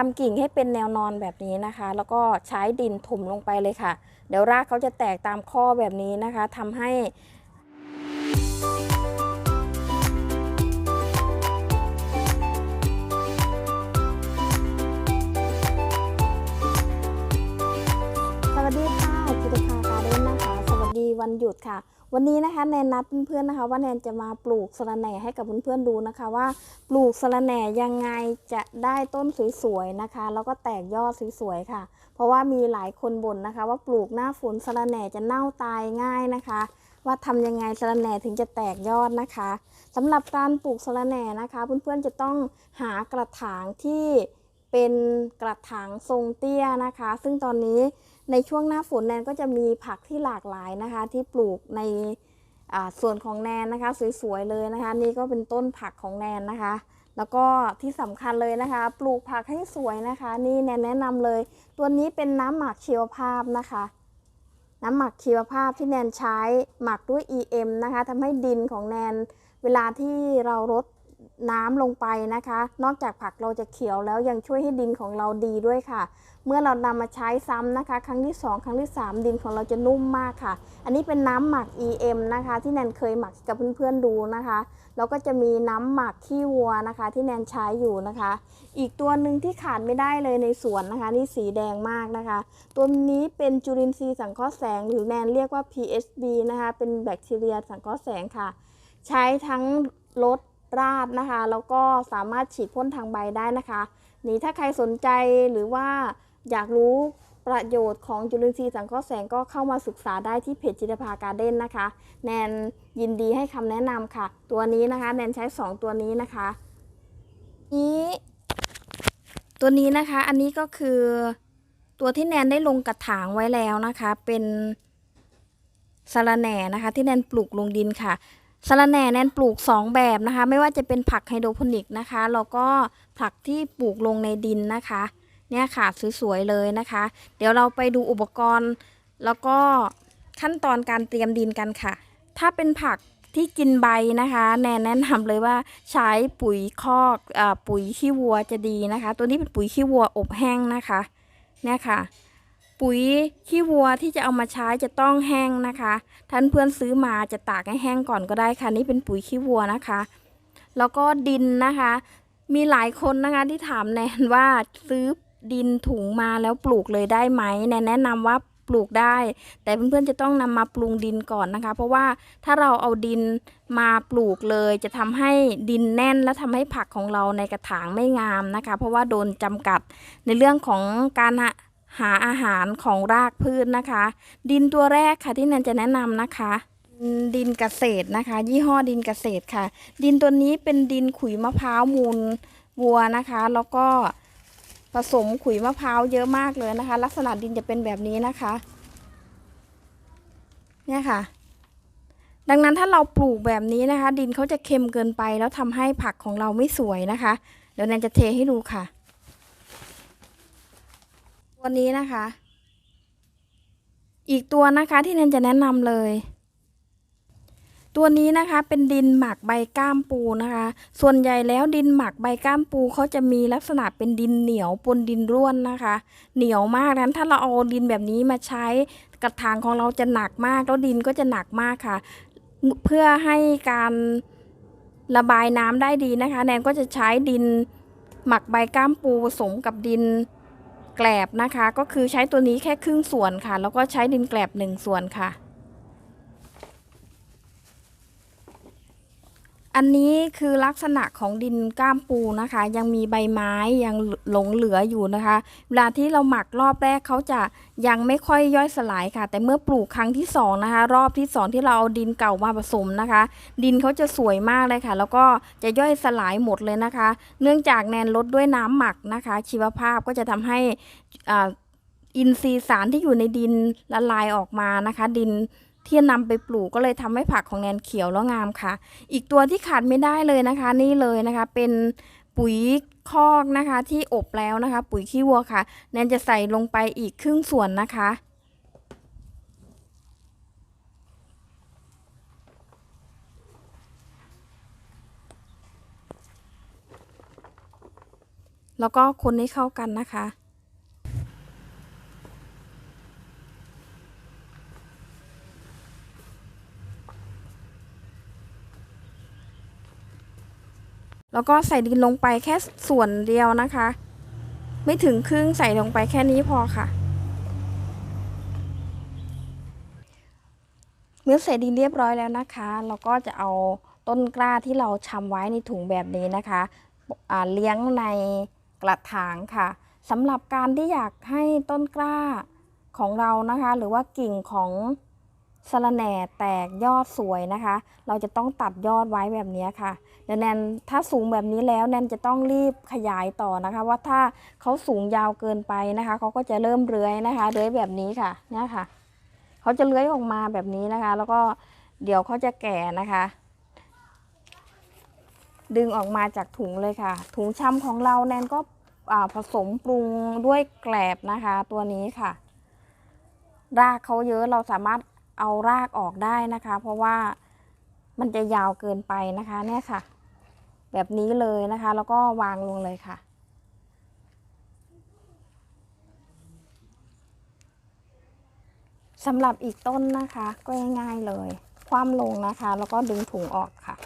ทำกิ่งให้เป็นแนวนอนแบบนี้นะคะ แล้วก็ใช้ดินถมลงไปเลยค่ะ เดี๋ยวรากเขาจะแตกตามข้อแบบนี้นะคะทำให้ วัสดีวันหยุดค่ะ วันนี้นะคะแนนนัดเพื่อนๆนะคะ ว่าแนนจะมาปลูกสะระแหน่ให้กับเพื่อนๆดูนะคะ ว่าปลูกสะระแหน่ยังไงจะได้ต้นสวยๆนะคะ แล้วก็แตกยอดสวยๆค่ะ เพราะว่ามีหลายคนบ่นนะคะ ว่าปลูกหน้าฝนสะระแหน่จะเน่าตายง่ายนะคะ ว่าทำยังไงสะระแหน่ถึงจะแตกยอดนะคะสำหรับการปลูกสะระแหน่นะคะ เพื่อนๆจะต้องหากระถางที่เป็นกระถางทรงเตี้ยนะคะ ซึ่งตอนนี้ ในช่วงหน้าฝนแนนก็จะมีผักที่หลากหลายนะคะ ที่ปลูกในส่วนของแนนนะคะ สวยๆเลยนะคะ นี่ก็เป็นต้นผักของแนนนะคะ แล้วก็ที่สำคัญเลยนะคะ ปลูกผักให้สวยนะคะ นี่แนนแนะนำเลย ตัวนี้เป็นน้ำหมักชีวภาพนะคะ น้ำหมักชีวภาพที่แนนใช้หมักด้วย EM นะคะทำให้ดินของแนนเวลาที่เรารด น้ำลงไปนะคะ นอกจากผักเราจะเขียวแล้วยังช่วยให้ดินของเราดีด้วยค่ะ เมื่อเรานำมาใช้ซ้ำนะคะ ครั้งที่ 2 ครั้งที่ 3 ดินของเราจะนุ่มมากค่ะ อันนี้เป็นน้ำหมัก EM นะคะ ที่แนนเคยหมักกับเพื่อนๆดูนะคะแล้วก็จะมีน้ำหมักขี้วัวนะคะ ที่แนนใช้อยู่นะคะ อีกตัวหนึ่งที่ขาดไม่ได้เลยในสวนนะคะ นี่สีแดงมากนะคะ ตัวนี้เป็นจุลินทรีย์สังเคราะห์แสง หรือแนนเรียกว่า PSB นะคะ เป็นแบคทีเรียสังเคราะห์แสงค่ะ ใช้ทั้งลด ราดนะคะ แล้วก็สามารถฉีดพ่นทางใบได้นะคะนี่ถ้าใครสนใจหรือว่าอยากรู้ประโยชน์ของจุลินทรีย์สังเคราะห์แสงก็เข้ามาศึกษาได้ที่เพจจิตรภาการ์เด้นนะคะ แนนยินดีให้คำแนะนำค่ะ ตัวนี้นะคะ แนนใช้ 2 ตัวนี้นะคะ นี้ตัวนี้นะคะ อันนี้ก็คือตัวที่แนนได้ลงกระถางไว้แล้วนะคะ เป็นสะระแหน่นะคะ ที่แนนปลูกลงดินค่ะ สะระแหน่แนนปลูก 2 แบบนะคะ ไม่ว่าจะเป็นผักไฮโดรโปนิกนะคะแล้วก็ผักที่ปลูกลงในดินนะคะ เนี่ยค่ะสวยๆเลยนะคะ เดี๋ยวเราไปดูอุปกรณ์ แล้วก็ขั้นตอนการเตรียมดินกันค่ะ ถ้าเป็นผักที่กินใบนะคะ แนนแนะนำเลยว่าใช้ปุ๋ยคอกอปุ๋ยขี้วัวจะดีนะคะ ตัวนี้เป็นปุ๋ยขี้วัวอบแห้งนะคะ เนี่ยค่ะ ปุ๋ยขี้วัวที่จะเอามาใช้จะต้องแห้งนะคะ ท่านเพื่อนซื้อมาจะตากให้แห้งก่อนก็ได้ค่ะนี่เป็นปุ๋ยขี้วัวนะคะ แล้วก็ดินนะคะ มีหลายคนนะคะที่ถามแนนว่าซื้อดินถุงมาแล้วปลูกเลยได้ไหมแนนแนะนำว่าปลูกได้ แต่เพื่อนๆจะต้องนำมาปรุงดินก่อนนะคะ เพราะว่าถ้าเราเอาดินมาปลูกเลย จะทำให้ดินแน่นและทำให้ผักของเราในกระถางไม่งามนะคะ เพราะว่าโดนจำกัดในเรื่องของการ หาอาหารของรากพืชนะคะ ดินตัวแรกค่ะที่แนนจะแนะนำนะคะดินเกษตรนะคะ ยี่ห้อดินเกษตรค่ะ ดินตัวนี้เป็นดินขุยมะพร้าวมูลวัวนะคะ แล้วก็ผสมขุยมะพร้าวเยอะมากเลยนะคะ ลักษณะดินจะเป็นแบบนี้นะคะเนี่ยค่ะ ดังนั้นถ้าเราปลูกแบบนี้นะคะ ดินเขาจะเค็มเกินไปแล้วทำให้ผักของเราไม่สวยนะคะ เดี๋ยวแนนจะเทให้ดูค่ะ ตัวนี้นะคะ อีกตัวนะคะที่แนนจะแนะนำเลย ตัวนี้นะคะเป็นดินหมักใบก้ามปูนะคะ ส่วนใหญ่แล้วดินหมักใบก้ามปูเขาจะมีลักษณะเป็นดินเหนียวปนดินร่วนนะคะ เหนียวมากนั้นถ้าเราเอาดินแบบนี้มาใช้กระถางของเราจะหนักมากแล้วดินก็จะหนักมากค่ะ เพื่อให้การระบายน้ำได้ดีนะคะ แนนก็จะใช้ดินหมักใบก้ามปูผสมกับดิน แกลบนะคะ ก็คือใช้ตัวนี้แค่ครึ่งส่วนค่ะ แล้วก็ใช้ดินแกลบหนึ่งส่วนค่ะ อันนี้คือลักษณะของดินก้ามปูนะคะ ยังมีใบไม้ยังหลงเหลืออยู่นะคะ เวลาที่เราหมักรอบแรกเขาจะยังไม่ค่อยย่อยสลายค่ะ แต่เมื่อปลูกครั้งที่สองนะคะ รอบที่สองที่เราเอาดินเก่ามาผสมนะคะ ดินเขาจะสวยมากเลยค่ะ แล้วก็จะย่อยสลายหมดเลยนะคะ เนื่องจากแนนลดด้วยน้ำหมักนะคะ ชีวภาพก็จะทำให้อ่าอินทรีย์สารที่อยู่ในดินละลายออกมานะคะ ดิน ที่นำไปปลูกก็เลยทำให้ผักของแนนเขียวแล้วงามค่ะ อีกตัวที่ขาดไม่ได้เลยนะคะ นี่เลยนะคะ เป็นปุ๋ยคอกนะคะที่อบแล้วนะคะ ปุ๋ยขี้วัวค่ะ แนนจะใส่ลงไปอีกครึ่งส่วนนะคะแล้วก็คนให้เข้ากันนะคะ แล้วก็ใส่ดินลงไปแค่ส่วนเดียวนะคะ ไม่ถึงครึ่งใส่ลงไปแค่นี้พอค่ะ เมื่อใส่ดินเรียบร้อยแล้วนะคะ เราก็จะเอาต้นกล้าที่เราชำไว้ในถุงแบบนี้นะคะเลี้ยงในกระถางค่ะสำหรับการที่อยากให้ต้นกล้าของเรานะคะ หรือว่ากิ่งของ สะระแหน่แตกยอดสวยนะคะ เราจะต้องตัดยอดไว้แบบนี้ค่ะเดี๋ยวแนนถ้าสูงแบบนี้แล้วแนนจะต้องรีบขยายต่อนะคะ ว่าถ้าเขาสูงยาวเกินไปนะคะเขาก็จะเริ่มเลื้อยนะคะเลื้อยแบบนี้ค่ะเนี่ยค่ะเขาจะเลื้อยออกมาแบบนี้นะคะ แล้วก็เดี๋ยวเขาจะแก่นะคะ ดึงออกมาจากถุงเลยค่ะ ถุงชำของเราแนนก็ผสมปรุงด้วยแกลบนะคะ ตัวนี้ค่ะ รากเขาเยอะเราสามารถ เอารากออกได้นะคะ เพราะว่ามันจะยาวเกินไปนะคะเนี่ยค่ะ แบบนี้เลยนะคะ แล้วก็วางลงเลยค่ะ สำหรับอีกต้นนะคะ ก็ง่ายๆเลย คว่ำลงนะคะ แล้วก็ดึงถุงออกค่ะ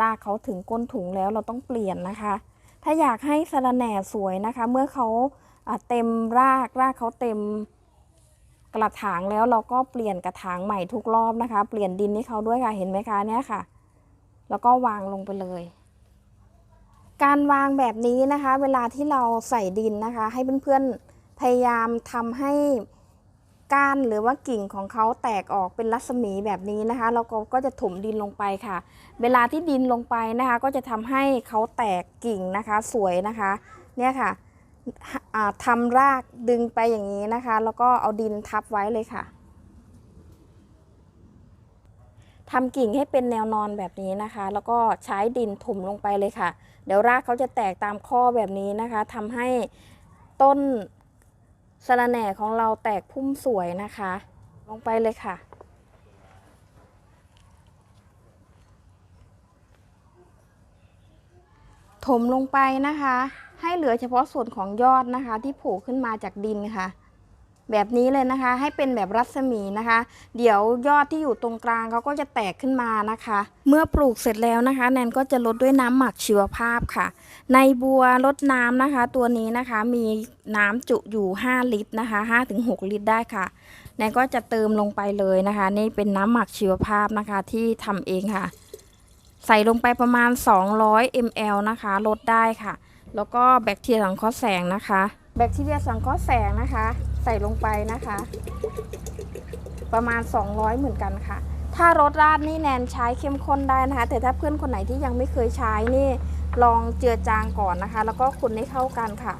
รากเขาถึงก้นถุงแล้วเราต้องเปลี่ยนนะคะ ถ้าอยากให้สะระแหน่สวยนะคะ เมื่อเขาอ่าเต็มรากรากเขาเต็ม กระถางแล้วเราก็เปลี่ยนกระถางใหม่ทุกรอบนะคะ เปลี่ยนดินให้เขาด้วยค่ะเห็นไหมคะเนี่ยค่ะ แล้วก็วางลงไปเลย การวางแบบนี้นะคะ เวลาที่เราใส่ดินนะคะ ให้เพื่อนๆพยายามทำให้ก้านหรือว่ากิ่งของเขาแตกออกเป็นรัศมีแบบนี้นะคะแล้วก็ก็จะถมดินลงไปค่ะ เวลาที่ดินลงไปนะคะ ก็จะทำให้เขาแตกกิ่งนะคะ สวยนะคะ เนี่ยค่ะ ทำรากดึงไปอย่างนี้นะคะ แล้วก็เอาดินทับไว้เลยค่ะทำกิ่งให้เป็นแนวนอนแบบนี้นะคะ แล้วก็ใช้ดินถมลงไปเลยค่ะ เดี๋ยวรากเขาจะแตกตามข้อแบบนี้นะคะทำให้ต้นสะระแหน่ของเราแตกพุ่มสวยนะคะ ลงไปเลยค่ะถมลงไปนะคะ ให้เหลือเฉพาะส่วนของยอดนะคะ ที่โผล่ขึ้นมาจากดินค่ะ แบบนี้เลยนะคะ ให้เป็นแบบรัศมีนะคะ เดี๋ยวยอดที่อยู่ตรงกลางเขาก็จะแตกขึ้นมานะคะ เมื่อปลูกเสร็จแล้วนะคะ แนนก็จะลดด้วยน้ำหมักชีวภาพค่ะ ในบัวลดน้ำนะคะ ตัวนี้นะคะมีน้ำจุอยู่ 5 ลิตรนะคะ5-6 ลิตรได้ค่ะแนนก็จะเติมลงไปเลยนะคะ นี่เป็นน้ำหมักชีวภาพนะคะที่ทำเองค่ะ ใส่ลงไปประมาณ 200 ml นะคะลดได้ค่ะ แล้วก็แบคทีเรียสังเคราะห์แสงนะคะ แบคทีเรียสังเคราะห์แสงนะคะ ใส่ลงไปนะคะ ประมาณ 200 เหมือนกันค่ะ ถ้ารสราดนี่แนนใช้เข้มข้นได้นะคะ แต่ถ้าเพื่อนคนไหนที่ยังไม่เคยใช้นี่ลองเจือจางก่อนนะคะ แล้วก็คนให้เข้ากันค่ะ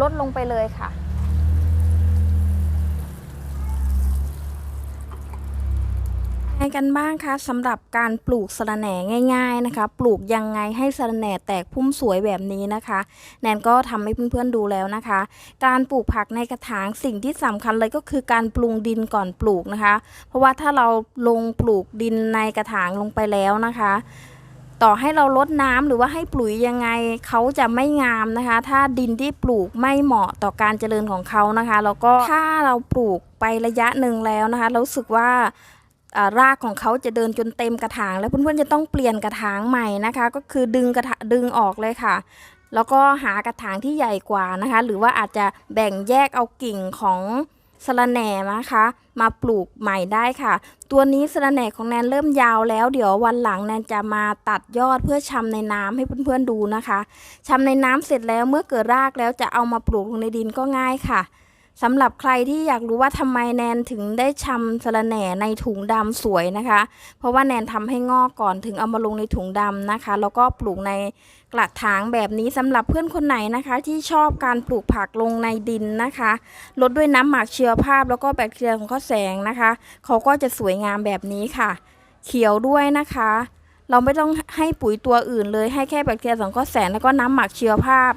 ลดลงไปเลยค่ะ ไงกันบ้างคะสำหรับการปลูกสะระแหน่ง่าย ๆนะคะ ปลูกยังไงให้สะระแหน่แตกพุ่มสวยแบบนี้นะคะ แนนก็ทำให้เพื่อนๆดูแล้วนะคะ การปลูกผักในกระถางสิ่งที่สำคัญเลยก็คือการปรุงดินก่อนปลูกนะคะ เพราะว่าถ้าเราลงปลูกดินในกระถางลงไปแล้วนะคะ ต่อให้เราลดน้ำหรือว่าให้ปุ๋ยยังไงเขาจะไม่งามนะคะ ถ้าดินที่ปลูกไม่เหมาะต่อการเจริญของเขานะคะแล้วก็ถ้าเราปลูกไประยะหนึ่งแล้วนะคะเรารู้สึกว่า รากของเขาจะเดินจนเต็มกระถาง แล้วเพื่อนๆจะต้องเปลี่ยนกระถางใหม่นะคะ ก็คือดึงกระถาดึงออกเลยค่ะ แล้วก็หากระถางที่ใหญ่กว่านะคะ หรือว่าอาจจะแบ่งแยกเอากิ่งของสะระแหน่นะคะ มาปลูกใหม่ได้ค่ะ ตัวนี้สะระแหน่ของแนนเริ่มยาวแล้ว เดี๋ยววันหลังแนนจะมาตัดยอดเพื่อชำในน้ำให้เพื่อนๆดูนะคะชำในน้ำเสร็จแล้วเมื่อเกิดรากแล้วจะเอามาปลูกลงในดินก็ง่ายค่ะ สำหรับใครที่อยากรู้ว่าทำไมแนนถึงได้ชำสะระแหน่ในถุงดำสวยนะคะ เพราะว่าแนนทำให้งอกก่อนถึงเอามาลงในถุงดำนะคะ แล้วก็ปลูกในกระถางแบบนี้สำหรับเพื่อนคนไหนนะคะ ที่ชอบการปลูกผักลงในดินนะคะลดด้วยน้ำหมักเชื้อภาพ แล้วก็แบคทีเรียของข้อแสงนะคะเขาก็จะสวยงามแบบนี้ค่ะ เขียวด้วยนะคะ เราไม่ต้องให้ปุ๋ยตัวอื่นเลยให้แค่แบคทีเรียสังเคราะห์แสงแล้วก็น้ำหมักเชื้อภาพ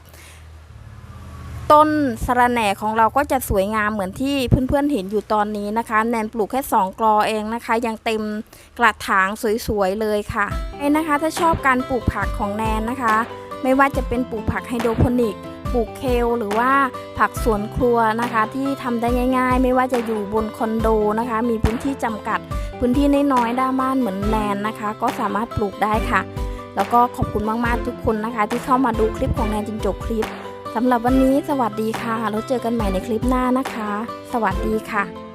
ต้นสะระแหน่ของเราก็จะสวยงามเหมือนที่เพื่อนๆเห็นอยู่ตอนนี้นะคะ แนนปลูกแค่2กรอเองนะคะ ยังเต็มกระถางสวยๆเลยค่ะไอ้นะคะถ้าชอบการปลูกผักของแนนนะคะ ไม่ว่าจะเป็นปลูกผักไฮโดรโปนิกปลูกเคลหรือว่าผักสวนครัวนะคะ ที่ทำได้ง่าย ๆ ไม่ว่าจะอยู่บนคอนโดนะคะ มีพื้นที่จำกัด พื้นที่น้อยๆด้านบ้านเหมือนแลนนะคะ ก็สามารถปลูกได้ค่ะ แล้วก็ขอบคุณมากๆทุกคนนะคะ ที่เข้ามาดูคลิปของแนนจนจบคลิป สำหรับวันนี้สวัสดีค่ะ แล้วเจอกันใหม่ในคลิปหน้านะคะ สวัสดีค่ะ